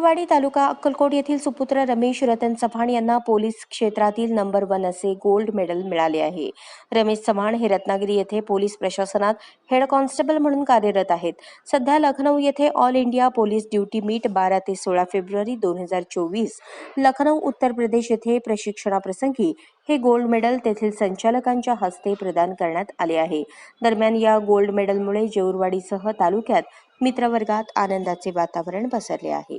ठाकूरवाडी तालुका अक्कलकोट येथील सुपुत्र रमेश रतन चव्हाण यांना पोलीस क्षेत्रातील नंबर वन असे गोल्ड मेडल मिळाले आहे. रमेश चव्हाण हे रत्नागिरी येथे पोलीस प्रशासनात हेड कॉन्स्टेबल म्हणून कार्यरत आहेत. सध्या लखनौ येथे all India police duty meet बारा ते सोळा फेब्रुवारी दोन हजार चोवीस. लखनौ उत्तर प्रदेश येथे प्रशिक्षणाप्रसंगी हे गोल्ड मेडल तेथील संचालकांच्या हस्ते प्रदान करण्यात आले आहे. दरम्यान या गोल्ड मेडलमुळे जेऊरवाडीसह तालुक्यात मित्रवर्गात आनंदाचे वातावरण पसरले आहे.